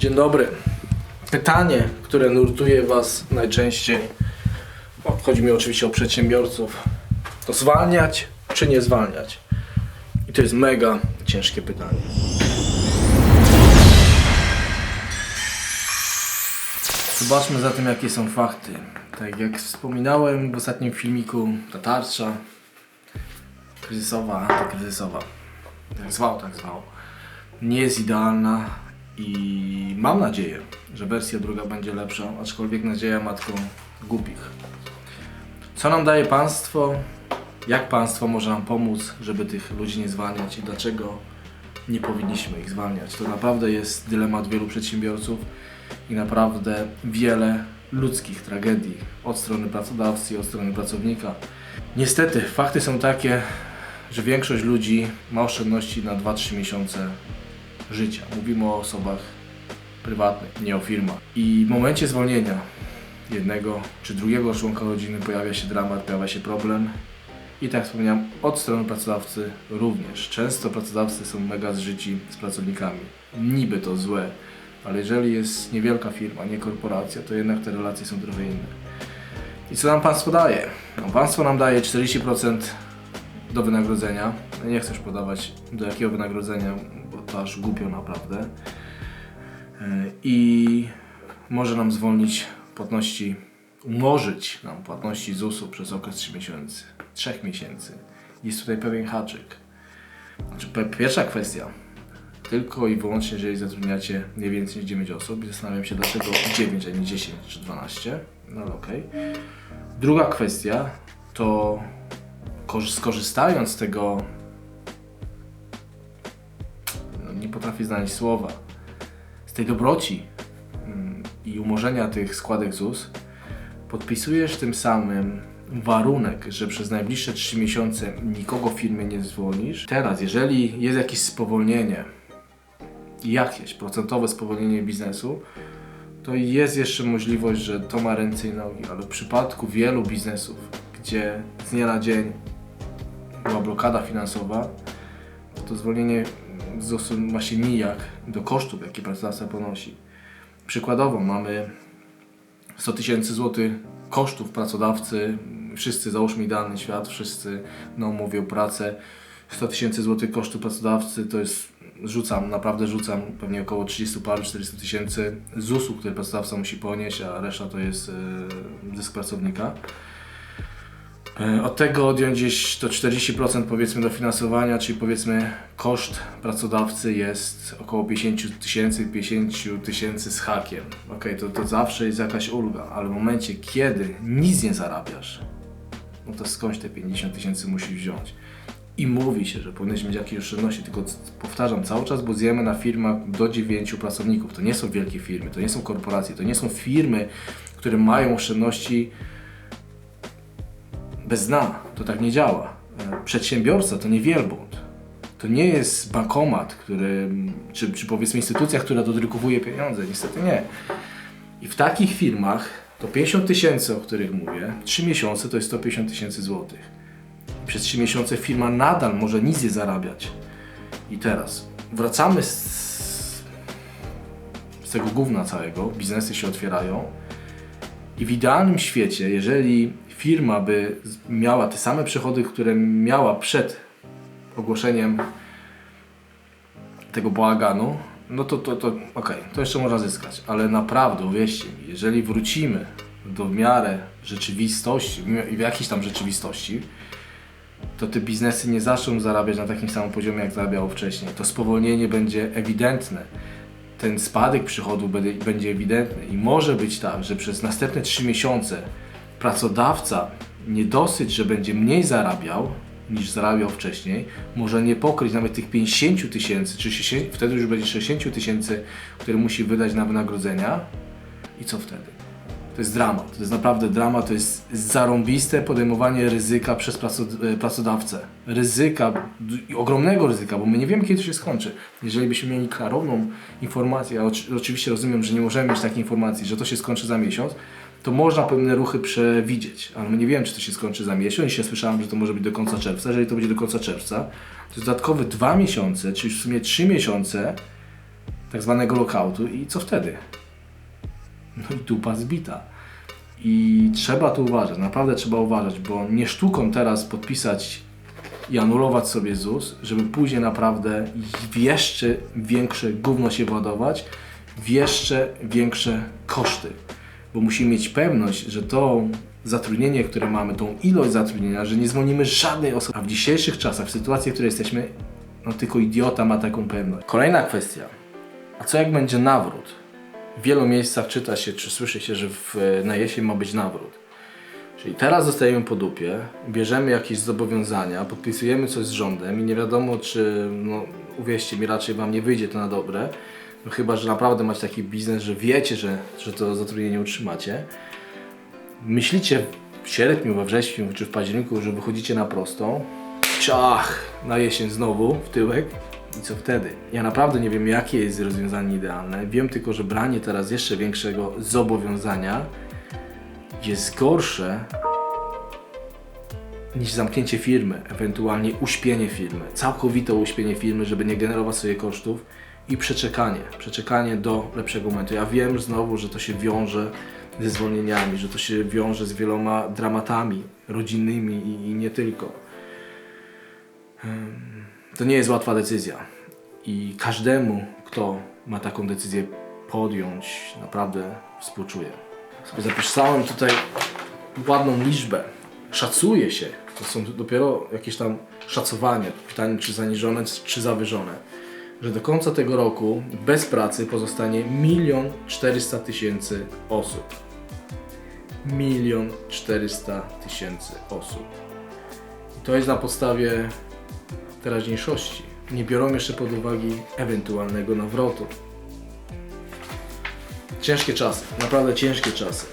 Dzień dobry. Pytanie, które nurtuje Was najczęściej, chodzi mi oczywiście o przedsiębiorców, to zwalniać czy nie zwalniać? I to jest mega ciężkie pytanie. Zobaczmy zatem, jakie są fakty. Tak jak wspominałem w ostatnim filmiku, ta tarcza kryzysowa, antykryzysowa, jak zwał, tak zwał, nie jest idealna i mam nadzieję, że wersja druga będzie lepsza, aczkolwiek nadzieja matką głupich. Co nam daje państwo? Jak państwo może nam pomóc, żeby tych ludzi nie zwalniać i dlaczego nie powinniśmy ich zwalniać? To naprawdę jest dylemat wielu przedsiębiorców i naprawdę wiele ludzkich tragedii od strony pracodawcy i od strony pracownika. Niestety, fakty są takie, że większość ludzi ma oszczędności na 2-3 miesiące życia. Mówimy o osobach prywatnych, nie o firmach. I w momencie zwolnienia jednego czy drugiego członka rodziny pojawia się dramat, pojawia się problem. I tak wspomniałem, od strony pracodawcy również. Często pracodawcy są mega zżyci z pracownikami. Niby to złe, ale jeżeli jest niewielka firma, nie korporacja, to jednak te relacje są trochę inne. I co nam państwo daje? No, państwo nam daje 40% do wynagrodzenia. Nie chcesz podawać do jakiego wynagrodzenia, bo to aż głupio naprawdę. Yy, I może nam zwolnić płatności, umorzyć nam płatności ZUS-u przez okres 3 miesięcy, 3 miesięcy. Jest tutaj pewien haczyk. Znaczy, pierwsza kwestia, tylko i wyłącznie jeżeli zatrudniacie nie więcej niż 9 osób zastanawiam się dlaczego 9, a nie 10 czy 12. No okej. Druga kwestia to skorzystając z tego no, nie potrafię znaleźć słowa z tej dobroci mm, i umorzenia tych składek ZUS podpisujesz tym samym warunek, że przez najbliższe 3 miesiące nikogo w firmie nie zwolnisz. Teraz, jeżeli jest jakieś spowolnienie, jakieś procentowe spowolnienie biznesu, to jest jeszcze możliwość, że to ma ręce i nogi, ale w przypadku wielu biznesów, gdzie z dnia na dzień była blokada finansowa, to zwolnienie ZUS-u ma się nijak do kosztów, jakie pracodawca ponosi. Przykładowo mamy 100 tysięcy złotych kosztów pracodawcy, wszyscy, załóżmy idealny świat, wszyscy na umowie o pracę, 100 tysięcy złotych kosztów pracodawcy to jest, rzucam, naprawdę rzucam pewnie około 30 paru, 400 tysięcy ZUS-u, który pracodawca musi ponieść, a reszta to jest e, zysk pracownika. E, Od tego odjąć gdzieś to 40% powiedzmy dofinansowania, czyli powiedzmy koszt pracodawcy jest około 50 tysięcy, 50 tysięcy z hakiem. Ok, to, to zawsze jest jakaś ulga, ale w momencie kiedy nic nie zarabiasz, no to skądś te 50 tysięcy musisz wziąć. I mówi się, że powinieneś mieć jakieś oszczędności, tylko powtarzam cały czas, bazujemy na firmach do 9 pracowników. To nie są wielkie firmy, to nie są korporacje, to nie są firmy, które mają oszczędności bez dna. To tak nie działa. E, Przedsiębiorca to nie wielbłąd. To nie jest bankomat, który, czy, czy powiedzmy instytucja, która dodrukowuje pieniądze. Niestety nie. I w takich firmach to 50 tysięcy, o których mówię, 3 miesiące to jest 150 tysięcy złotych. Przez 3 miesiące firma nadal może nic nie zarabiać. I teraz wracamy z, z tego gówna całego, biznesy się otwierają i w idealnym świecie, jeżeli firma by miała te same przychody, które miała przed ogłoszeniem tego bałaganu, no to, to, to okej, to jeszcze można zyskać. Ale naprawdę, uwierzcie mi, jeżeli wrócimy do w miarę rzeczywistości, w jakiejś tam rzeczywistości, to te biznesy nie zaczną zarabiać na takim samym poziomie, jak zarabiało wcześniej. To spowolnienie będzie ewidentne. Ten spadek przychodów będzie ewidentny i może być tak, że przez następne 3 miesiące pracodawca nie dosyć, że będzie mniej zarabiał niż zarabiał wcześniej, może nie pokryć nawet tych 50 tysięcy, czy 60, wtedy już będzie 60 tysięcy, które musi wydać na wynagrodzenia i co wtedy? To jest dramat, to jest naprawdę dramat, to jest zarąbiste podejmowanie ryzyka przez e, pracodawcę. Ryzyka, ogromnego ryzyka, bo my nie wiemy kiedy to się skończy. Jeżeli byśmy mieli klarowną informację, a oczy- oczywiście rozumiem, że nie możemy mieć takiej informacji, że to się skończy za miesiąc, to można pewne ruchy przewidzieć, ale nie wiemy, czy to się skończy za miesiąc. Dzisiaj słyszałem, że to może być do końca czerwca. Jeżeli to będzie do końca czerwca, to dodatkowe dwa miesiące, czyli w sumie trzy miesiące tak zwanego lockoutu i co wtedy? No i dupa zbita. I trzeba tu uważać, naprawdę trzeba uważać, bo nie sztuką teraz podpisać i anulować sobie ZUS, żeby później naprawdę w jeszcze większe gówno się władować, w jeszcze większe koszty. Bo musimy mieć pewność, że to zatrudnienie, które mamy, tą ilość zatrudnienia, że nie zwolnimy żadnej osoby. A w dzisiejszych czasach, w sytuacji, w której jesteśmy, no tylko idiota ma taką pewność. Kolejna kwestia. A co jak będzie nawrót? W wielu miejscach czyta się, czy słyszy się, że w, na jesień ma być nawrót. Czyli teraz zostajemy po dupie, bierzemy jakieś zobowiązania, podpisujemy coś z rządem i nie wiadomo, czy, no uwierzcie mi, raczej Wam nie wyjdzie to na dobre. No chyba, że naprawdę macie taki biznes, że wiecie, że, że to zatrudnienie utrzymacie. Myślicie w sierpniu, we wrześniu czy w październiku, że wychodzicie na prostą. Ciach, na jesień znowu w tyłek. I co wtedy? Ja naprawdę nie wiem, jakie jest rozwiązanie idealne. Wiem tylko, że branie teraz jeszcze większego zobowiązania jest gorsze niż zamknięcie firmy, ewentualnie uśpienie firmy, całkowite uśpienie firmy, żeby nie generować sobie kosztów i przeczekanie, przeczekanie do lepszego momentu. Ja wiem znowu, że to się wiąże ze zwolnieniami, że to się wiąże z wieloma dramatami rodzinnymi i, i nie tylko. To nie jest łatwa decyzja i każdemu, kto ma taką decyzję podjąć, naprawdę współczuję. Zapisałem tutaj ładną liczbę. Szacuje się, to są dopiero jakieś tam szacowania, pytanie czy zaniżone, czy zawyżone, że do końca tego roku bez pracy pozostanie milion czterysta tysięcy osób. Milion czterysta tysięcy osób. I to jest na podstawie teraźniejszości. Nie biorą jeszcze pod uwagę ewentualnego nawrotu. Ciężkie czasy, naprawdę ciężkie czasy.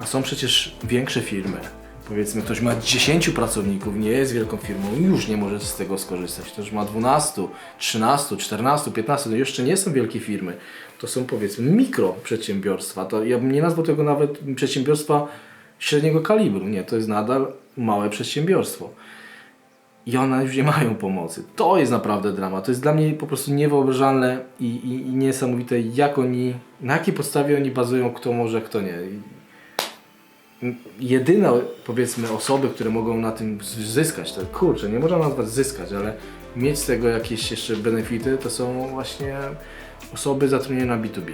A są przecież większe firmy. Powiedzmy, ktoś ma 10 pracowników, nie jest wielką firmą, już nie może z tego skorzystać. Ktoś ma 12, 13, 14, 15, to jeszcze nie są wielkie firmy. To są powiedzmy mikroprzedsiębiorstwa. To ja bym nie nazwał tego nawet przedsiębiorstwa średniego kalibru. Nie, to jest nadal małe przedsiębiorstwo i one już nie mają pomocy. To jest naprawdę drama. To jest dla mnie po prostu niewyobrażalne i, i, i niesamowite, jak oni, na jakiej podstawie oni bazują, kto może, kto nie. Jedyne, powiedzmy, osoby, które mogą na tym zyskać, to kurczę, nie można nazwać zyskać, ale mieć z tego jakieś jeszcze benefity, to są właśnie osoby zatrudnione na B2B.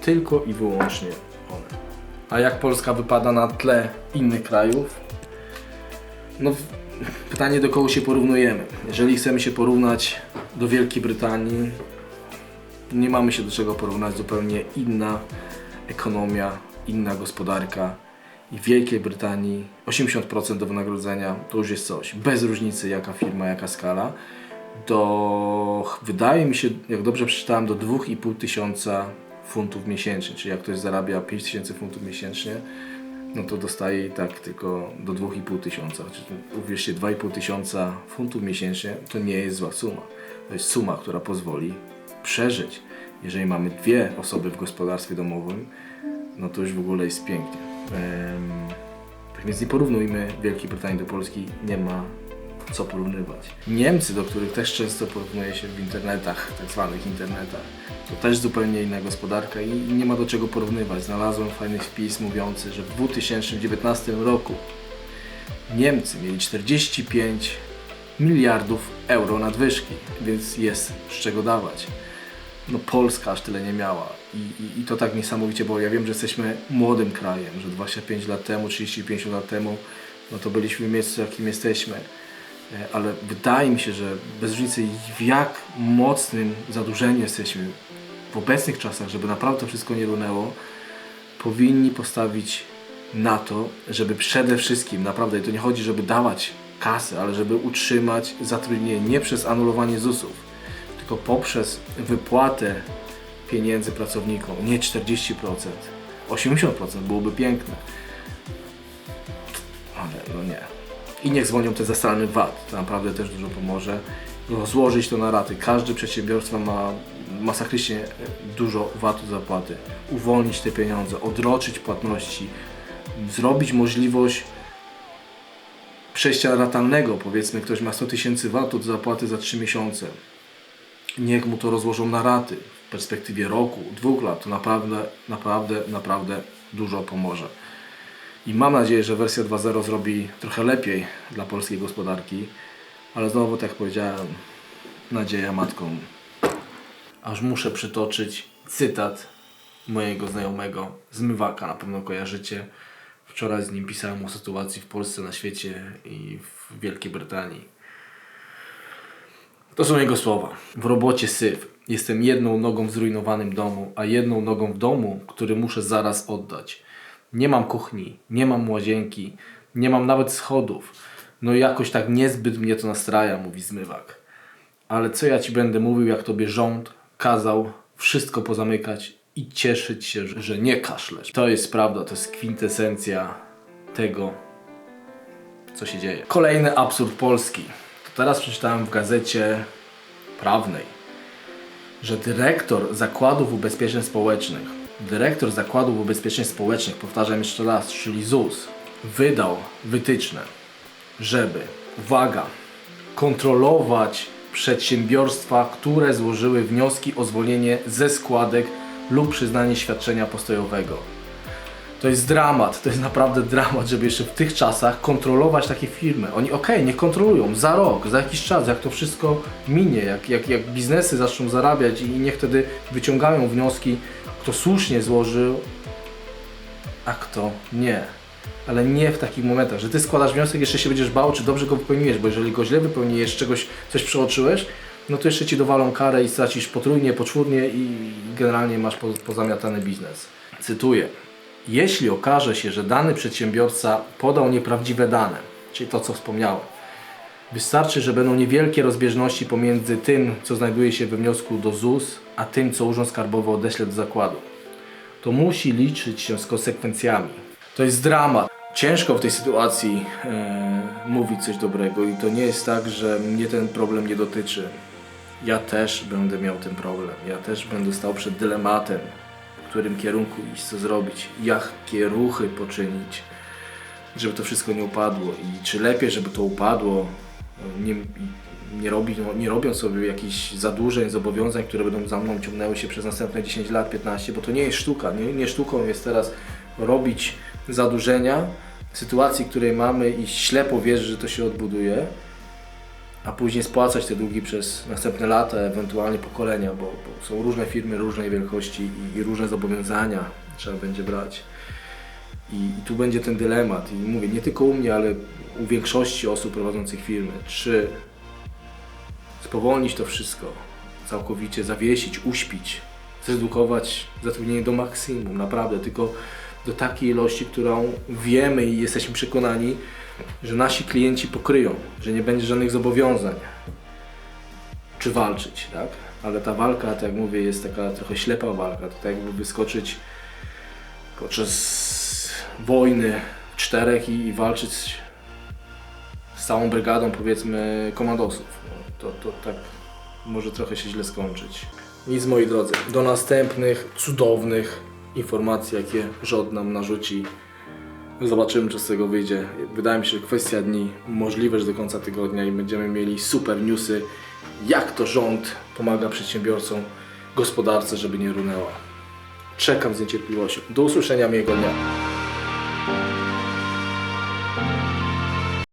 Tylko i wyłącznie one. A jak Polska wypada na tle innych krajów? No, pytanie do kogo się porównujemy. Jeżeli chcemy się porównać do Wielkiej Brytanii, nie mamy się do czego porównać, zupełnie inna ekonomia, inna gospodarka. I w Wielkiej Brytanii 80% do wynagrodzenia to już jest coś. Bez różnicy jaka firma, jaka skala. Do, wydaje mi się, jak dobrze przeczytałem, do 2,5 tysiąca funtów miesięcznie. Czyli jak ktoś zarabia 5 tysięcy funtów miesięcznie, no to dostaje i tak tylko do 2,5 tysiąca. Uwierzcie, 2,5 tysiąca funtów miesięcznie to nie jest zła suma. To jest suma, która pozwoli przeżyć. Jeżeli mamy dwie osoby w gospodarstwie domowym, no to już w ogóle jest pięknie. Tak więc nie porównujmy Wielkiej Brytanii do Polski, nie ma co porównywać. Niemcy, do których też często porównuje się w internetach, tak zwanych internetach, to też zupełnie inna gospodarka i nie ma do czego porównywać. Znalazłem fajny wpis mówiący, że w 2019 roku Niemcy mieli 45 miliardów euro nadwyżki, więc jest z czego dawać. No Polska aż tyle nie miała I, i, i to tak niesamowicie, bo ja wiem, że jesteśmy młodym krajem, że 25 lat temu, 35 lat temu, no to byliśmy w miejscu, jakim jesteśmy. E, Ale wydaje mi się, że bez różnicy w jak mocnym zadłużeniu jesteśmy w obecnych czasach, żeby naprawdę to wszystko nie runęło, powinni postawić na to, żeby przede wszystkim, naprawdę, i to nie chodzi, żeby dawać kasę, ale żeby utrzymać zatrudnienie nie przez anulowanie ZUS-ów, tylko poprzez wypłatę pieniędzy pracownikom, nie 40%, 80% byłoby piękne. Ale no nie. I niech zwolnią te zasrany VAT, to naprawdę też dużo pomoże. Rozłożyć to na raty. Każde przedsiębiorstwo ma masakrycznie dużo VAT-u zapłaty. Uwolnić te pieniądze, odroczyć płatności, zrobić możliwość przejścia ratalnego. Powiedzmy, ktoś ma 100 tysięcy VAT-u do zapłaty za 3 miesiące. Niech mu to rozłożą na raty. perspektywie roku, dwóch lat, to naprawdę, naprawdę, naprawdę dużo pomoże. I mam nadzieję, że wersja 2.0 zrobi trochę lepiej dla polskiej gospodarki, ale znowu, tak jak powiedziałem, nadzieja matką. Aż muszę przytoczyć cytat mojego znajomego zmywaka, na pewno kojarzycie. Wczoraj z nim pisałem o sytuacji w Polsce, na świecie i w Wielkiej Brytanii. To są jego słowa. W robocie syf. Jestem jedną nogą w zrujnowanym domu, a jedną nogą w domu, który muszę zaraz oddać. Nie mam kuchni, nie mam łazienki, nie mam nawet schodów. No jakoś tak niezbyt mnie to nastraja, mówi zmywak. Ale co ja ci będę mówił, jak tobie rząd kazał wszystko pozamykać i cieszyć się, że- nie kaszlesz. To jest prawda, to jest kwintesencja tego, co się dzieje. Kolejny absurd polski. Teraz przeczytałem w gazecie prawnej, że dyrektor Zakładów Ubezpieczeń Społecznych, dyrektor Zakładów Ubezpieczeń Społecznych, powtarzam jeszcze raz, czyli ZUS, wydał wytyczne, żeby, uwaga, kontrolować przedsiębiorstwa, które złożyły wnioski o zwolnienie ze składek lub przyznanie świadczenia postojowego. To jest dramat, to jest naprawdę dramat, żeby jeszcze w tych czasach kontrolować takie firmy. Oni okej, niech kontrolują za rok, za jakiś czas, jak to wszystko minie, jak, jak, jak biznesy zaczną zarabiać i niech wtedy wyciągają wnioski, kto słusznie złożył, a kto nie. Ale nie w takich momentach, że ty składasz wniosek, jeszcze się będziesz bał, czy dobrze go wypełniłeś, bo jeżeli go źle wypełniłeś, czegoś, coś przeoczyłeś, no to jeszcze ci dowalą karę i stracisz potrójnie, poczwórnie i generalnie masz po, pozamiatany biznes. Cytuję. Jeśli okaże się, że dany przedsiębiorca podał nieprawdziwe dane, czyli to co wspomniałem, wystarczy, że będą niewielkie rozbieżności pomiędzy tym, co znajduje się we wniosku do ZUS, a tym, co Urząd Skarbowy odeśle do zakładu to musi liczyć się z konsekwencjami. To jest dramat. Ciężko w tej sytuacji e, mówić coś dobrego i to nie jest tak, że mnie ten problem nie dotyczy. Ja też będę miał ten problem. Ja też będę stał przed dylematem, którym kierunku iść, co zrobić, jakie ruchy poczynić, żeby to wszystko nie upadło i czy lepiej, żeby to upadło, nie, nie, robi, nie robiąc sobie jakichś zadłużeń, zobowiązań, które będą za mną ciągnęły się przez następne 10 lat, 15, bo to nie jest sztuka. Nie, nie sztuką jest teraz robić zadłużenia w sytuacji, której mamy i ślepo wierzyć, że to się odbuduje, a później spłacać te długi przez następne lata, ewentualnie pokolenia, bo, bo są różne firmy różnej wielkości i, i różne zobowiązania trzeba będzie brać. I, I tu będzie ten dylemat. I mówię, nie tylko u mnie, ale u większości osób prowadzących firmy. Czy spowolnić to wszystko, całkowicie zawiesić, uśpić, zredukować zatrudnienie do maksimum, naprawdę, tylko do takiej ilości, którą wiemy i jesteśmy przekonani, że nasi klienci pokryją, że nie będzie żadnych zobowiązań. Czy walczyć, tak? Ale ta walka, tak jak mówię, jest taka trochę ślepa walka. To tak jakby wyskoczyć podczas wojny czterech i, i walczyć z całą brygadą, powiedzmy, komandosów. No, to, to tak może trochę się źle skończyć. Nic, moi drodzy, do następnych cudownych informacji, jakie rząd nam narzuci. Zobaczymy, co z tego wyjdzie. Wydaje mi się, że kwestia dni, możliwe, że do końca tygodnia i będziemy mieli super newsy, jak to rząd pomaga przedsiębiorcom, gospodarce, żeby nie runęła. Czekam z niecierpliwością. Do usłyszenia miłego dnia.